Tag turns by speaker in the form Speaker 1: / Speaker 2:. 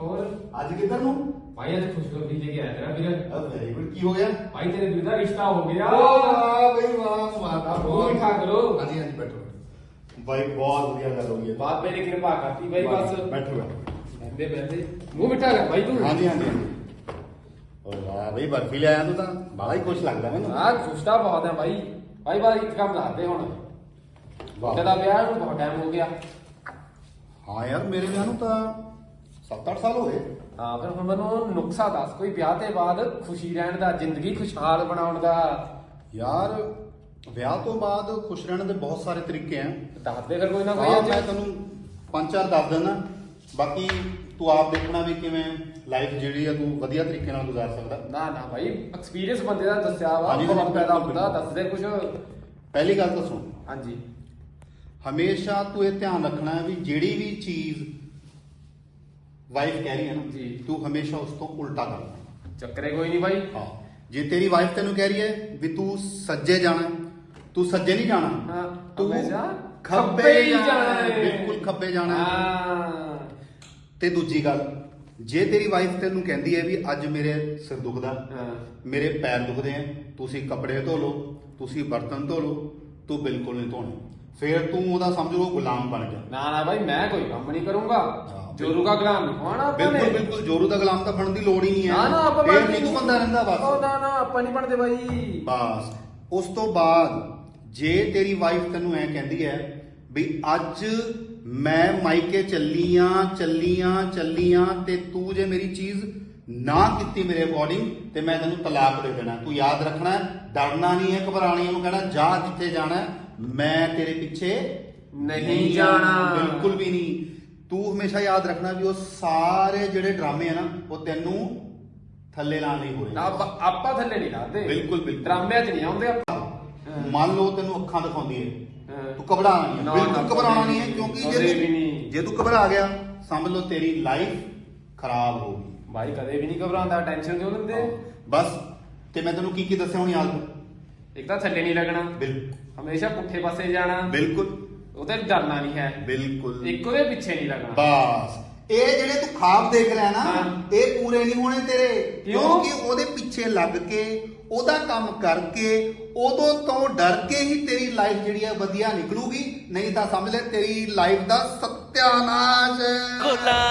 Speaker 1: ਹੋਰ
Speaker 2: ਅੱਜ ਕਿੱਧਰ ਨੂੰ?
Speaker 1: ਭਾਈ ਅੱਜ ਖੁਸ਼ਖਬਰੀ ਲੈ ਕੇ ਆਇਆ ਤੇਰਾ ਵੀਰ।
Speaker 2: ਵੈਰੀ ਗੁੱਡ ਕੀ ਹੋ ਗਿਆ?
Speaker 1: ਭਾਈ ਤੇਰੇ ਵੀਰ ਦਾ ਰਿਸ਼ਤਾ ਹੋ ਗਿਆ।
Speaker 2: ਵਾਹ ਬਈ ਵਾਹ ਮਾਤਾ
Speaker 1: ਹੋਰ ਖਾ ਕਰੋ।
Speaker 2: ਹਾਂਜੀ ਹਾਂਜੀ ਬੈਠੋ। ਬਾਈ ਬਹੁਤ ਵਧੀਆ ਗੱਲ ਹੋ ਗਈ ਹੈ।
Speaker 1: ਬਾਬੇ ਨੇ ਕਿਰਪਾ ਕਰਤੀ ਭਾਈ ਬਸ।
Speaker 2: ਬੈਠੋ ਬੈਠੋ।
Speaker 1: ਬੰਦੇ ਬੰਦੇ ਮੂੰਹ ਮਿੱਠਾ ਕਰ ਭਾਈ ਤੂੰ।
Speaker 2: ਹਾਂਜੀ ਹਾਂਜੀ ਵਾਹ ਬਈ ਬਰਫੀ ਲੈ ਆਇਆ ਤੂੰ ਤਾਂ। ਬੜਾ ਹੀ ਖੁਸ਼ ਲੱਗਦਾ ਮੈਨੂੰ।
Speaker 1: ਹਾਂ ਖੁਸ਼ਤਾ ਬਹੁਤ ਹੈ ਭਾਈ ਭਾਈ ਬਾਈ ਇੱਕ ਕੰਮ ਦੱਸਦੇ ਹੁਣ।
Speaker 2: ਵਾਹ।
Speaker 1: ਤੇਰਾ ਵਿਆਹ ਨੂੰ ਬਹੁਤ ਟਾਈਮ ਹੋ ਗਿਆ।
Speaker 2: ਹਾਂ ਯਾਰ ਮੇਰੇ ਵਿਆਹ ਨੂੰ ਤਾਂ 7-8 ਸਾਲ ਹੋ ਗਏ।
Speaker 1: ਹਾਂ ਫਿਰ ਹੁਣ ਮੈਨੂੰ ਨੁਕਸਾ ਦੱਸ ਕੋਈ ਵਿਆਹ ਤੇ ਬਾਅਦ ਖੁਸ਼ੀ ਰਹਿਣ ਦਾ ਜ਼ਿੰਦਗੀ ਖੁਸ਼ਹਾਲ ਬਣਾਉਣ ਦਾ?
Speaker 2: ਯਾਰ ਵਿਆਹ ਤੋਂ ਬਾਅਦ ਖੁਸ਼ ਰਹਿਣ ਦੇ ਬਹੁਤ ਸਾਰੇ ਤਰੀਕੇ ਆ।
Speaker 1: ਦੱਸ ਦੇ ਫਿਰ ਕੋਈ ਨਾ ਕੋਈ
Speaker 2: ਹਾਂ
Speaker 1: ਅੱਜ।
Speaker 2: ਮੈਂ ਤੈਨੂੰ ਪੰਜ ਚਾਰ ਦੱਸ ਦਿੰਦਾ। ਬਾਕੀ ਤੂੰ ਆਪ ਦੇਖਣਾ ਵੀ ਕਿਵੇਂ ਲਾਈਫ ਜਿਹੜੀ ਆ ਤੂੰ ਵਧੀਆ ਤਰੀਕੇ ਨਾਲ ਗੁਜ਼ਾਰ ਸਕਦਾ।
Speaker 1: ਨਾ ਨਾ ਭਾਈ ਐਕਸਪੀਰੀਅੰਸ ਬੰਦੇ ਦਾ ਦੱਸਿਆ ਵਾ
Speaker 2: ਹਾਂਜੀ,
Speaker 1: ਬਹੁਤ
Speaker 2: ਹਾਂਜੀ,
Speaker 1: ਪੈਦਾ
Speaker 2: ਬਿਲਕੁਲ,
Speaker 1: ਹੁੰਦਾ ਦੱਸ ਦੇ ਕੁਝ
Speaker 2: ਪਹਿਲੀ ਗੱਲ ਤਾਂ ਸੁਣ।
Speaker 1: ਹਾਂਜੀ।
Speaker 2: ਹਮੇਸ਼ਾ ਤੂੰ ਇਹ ਧਿਆਨ ਰੱਖਣਾ ਹੈ ਵੀ ਜਿਹੜੀ ਵੀ ਚੀਜ਼ ਵਾਈਫ ਕਹਿ ਰਹੀ ਹੈ ਨਾ
Speaker 1: ਜੀ।
Speaker 2: ਤੂੰ ਹਮੇਸ਼ਾ ਉਸ ਤੋਂ ਉਲਟਾ ਕਰਨਾ
Speaker 1: ਚੱਕਰੇ ਕੋਈ ਨਹੀਂ ਭਾਈ।
Speaker 2: ਹਾਂ। ਜੇ ਤੇਰੀ ਵਾਈਫ ਤੈਨੂੰ ਕਹਿ ਰਹੀ ਹੈ ਵੀ ਤੂੰ ਸੱਜੇ ਜਾਣਾ ਤੂੰ ਸੱਜੇ ਨਹੀਂ ਜਾਣਾ
Speaker 1: ਹਾਂ
Speaker 2: ਤੂੰ
Speaker 1: ਹਮੇਸ਼ਾ
Speaker 2: ਖੱਬੇ ਹੀ
Speaker 1: ਜਾਣਾ। ਹੈ।
Speaker 2: ਹੈ। ਬਿਲਕੁਲ ਖੱਬੇ ਜਾਣਾ ਹੈ।
Speaker 1: ਹਾਂ।
Speaker 2: ਤੇ ਦੂਜੀ ਗੱਲ ਜੇ ਤੇਰੀ ਵਾਈਫ ਤੈਨੂੰ ਕਹਿੰਦੀ ਹੈ ਵੀ ਅੱਜ ਮੇਰੇ ਸਿਰ ਦੁਖਦਾ
Speaker 1: ਹਾਂ।
Speaker 2: ਮੇਰੇ ਪੈਰ ਦੁਖਦੇ ਆ ਤੁਸੀਂ ਕੱਪੜੇ ਧੋ ਲਓ ਤੁਸੀਂ ਬਰਤਨ ਧੋ ਲਓ ਤੂੰ ਬਿਲਕੁਲ ਨਹੀਂ ਧੋਣੇ। ਫਿਰ ਤੂੰ ਉਹਦਾ ਸਮਝ ਲਓ ਗੁਲਾਮ ਬਣ ਜਾ।
Speaker 1: ਨਾ ਨਾ ਭਾਈ ਮੈਂ ਕੋਈ ਕੰਮ ਨਹੀਂ ਕਰੂੰਗਾ।
Speaker 2: ਹਾਂ,
Speaker 1: ਜੋਰੂ ਦਾ ਗੁਲਾਮ ਨਹੀਂ। ਹੋਣਾ ਆਪਾਂ ਨੇ।
Speaker 2: ਬਿਲਕੁਲ ਬਿਲਕੁਲ ਜੋਰੂ ਦਾ ਗੁਲਾਮ ਤਾਂ ਬਣਨ ਦੀ ਲੋੜ ਹੀ ਨਹੀਂ ਹੈ।
Speaker 1: ਨਾ ਨਾ ਆਪਾਂ ਬਣਦੇ
Speaker 2: ਨਹੀਂ ਤੂੰ ਬੰਦਾ ਰਹਿੰਦਾ
Speaker 1: ਉਹ
Speaker 2: ਬਸ
Speaker 1: ਨਾ ਨਾ ਆਪਾਂ ਨਹੀਂ ਬਣਦੇ ਭਾਈ
Speaker 2: ਬਸ। ਉਸ ਤੋਂ ਬਾਅਦ ਜੇ ਤੇਰੀ ਵਾਈਫ ਤੈਨੂੰ ਐ ਕਹਿੰਦੀ ਹੈ ਵੀ ਅੱਜ ਮੈਂ ਮਾਈਕੇ ਚੱਲੀਆਂ ਚੱਲੀਆਂ ਚੱਲੀਆਂ ਤੇ ਤੂੰ ਜੇ ਮੇਰੀ ਚੀਜ਼ ਨਾ ਕੀਤੀ ਮੇਰੇ ਅਕੋਰਡਿੰਗ ਤੇ ਮੈਂ ਤੈਨੂੰ ਤਲਾਕ ਦੇ ਦੇਣਾ। ਤੂੰ ਯਾਦ ਰੱਖਣਾ ਹੈ, ਡਰਨਾ ਨਹੀਂ ਹੈ ਘਬਰਾਣੀ ਉਹਨੂੰ ਕਹਿਣਾ ਜਾ ਜਿੱਥੇ ਜਾਣਾ ਹੈ, ਮੈਂ ਤੇਰੇ ਪਿੱਛੇ
Speaker 1: ਨਹੀਂ ਜਾਣਾ।
Speaker 2: ਬਿਲਕੁਲ ਵੀ ਨਹੀਂ। ਤੂੰ ਹਮੇਸ਼ਾ ਯਾਦ ਰੱਖਣਾ ਵੀ ਉਹ ਸਾਰੇ ਜਿਹੜੇ ਡਰਾਮੇ ਆ ਨਾ ਉਹ ਤੈਨੂੰ ਥੱਲੇ ਲਾਣ ਲਈ ਹੋ ਰਹੇ
Speaker 1: ਨਾ। ਆਪਾਂ ਆਪਾਂ ਥੱਲੇ ਨਹੀਂ ਲਾਦੇ
Speaker 2: ਬਿਲਕੁਲ, ਬਿਲਕੁਲ।
Speaker 1: ਡਰਾਮਿਆਂ 'ਚ ਨਹੀਂ ਆਉਂਦੇ ਆਪਾਂ।
Speaker 2: ਮੰਨ ਲਓ ਤੈਨੂੰ ਅੱਖਾਂ ਦਿਖਾਉਂਦੀ ਹੈ
Speaker 1: ਹਾਂ।
Speaker 2: ਤੂੰ ਘਬਰਾਣਾ ਨਹੀਂ
Speaker 1: ਨਾ,
Speaker 2: ਹੈ
Speaker 1: ਨਾ,
Speaker 2: ਬਿਲਕੁਲ ਘਬਰਾਉਣਾ ਨਹੀਂ ਹੈ
Speaker 1: ਕਦੇ
Speaker 2: ਕਿਉਂਕਿ
Speaker 1: ਕਦੇ
Speaker 2: ਜੇ
Speaker 1: ਵੀ
Speaker 2: ਤੂੰ। ਜੇ ਤੂੰ ਘਬਰਾ ਗਿਆ ਸਮਝ ਲਓ ਤੇਰੀ ਲਾਈਫ ਖਰਾਬ ਹੋ ਗਈ।
Speaker 1: ਭਾਈ ਕਦੇ ਵੀ ਨਹੀਂ ਘਬਰਾਉਂਦਾ ਟੈਨਸ਼ਨ ਕਿਉਂ ਲੈਂਦੇ?
Speaker 2: ਬਸ ਤੇ ਮੈਂ ਤੈਨੂੰ ਕੀ ਕੀ ਦੱਸਿਆ ਹੁਣ ਯਾਦ? ਕਰ
Speaker 1: ਇੱਕ ਤਾਂ ਥੱਲੇ ਨਹੀਂ ਲੱਗਣਾ।
Speaker 2: ਬਿਲ-
Speaker 1: ਹਮੇਸ਼ਾ ਪੁੱਠੇ ਪਾਸੇ ਜਾਣਾ।
Speaker 2: ਬਿਲਕੁਲ।
Speaker 1: ਉਹ ਤੇ ਡਰਨਾ ਨਹੀਂ ਹੈ।
Speaker 2: ਬਿਲਕੁਲ।
Speaker 1: ਇੱਕ ਉਹਦੇ ਪਿੱਛੇ ਨਹੀਂ ਲੱਗਣਾ।
Speaker 2: ਬਸ। ਇਹ ਜਿਹੜੇ ਤੂੰ ਖਾਬ ਦੇਖ ਰਿਹਾ ਨਾ
Speaker 1: ਹਾਂ।
Speaker 2: ਇਹ ਪੂਰੇ ਨਹੀਂ ਹੋਣੇ ਤੇਰੇ।
Speaker 1: ਕਿਉਂ?
Speaker 2: ਕਿਉਂਕਿ ਉਹਦੇ ਪਿੱਛੇ ਲੱਗ ਕੇ ਉਹਦਾ ਕੰਮ ਕਰਕੇ ਉਦੋਂ ਤੋਂ ਡਰ ਕੇ ਹੀ ਤੇਰੀ ਲਾਈਫ ਜਿਹੜੀ ਹੈ ਵਧੀਆ ਨਿਕਲੂਗੀ। ਨਹੀਂ ਤਾਂ ਸਮਝ ਲੈ ਤੇਰੀ ਲਾਈਫ ਦਾ ਸੱਤਿਆਨਾਸ਼। ਹੈ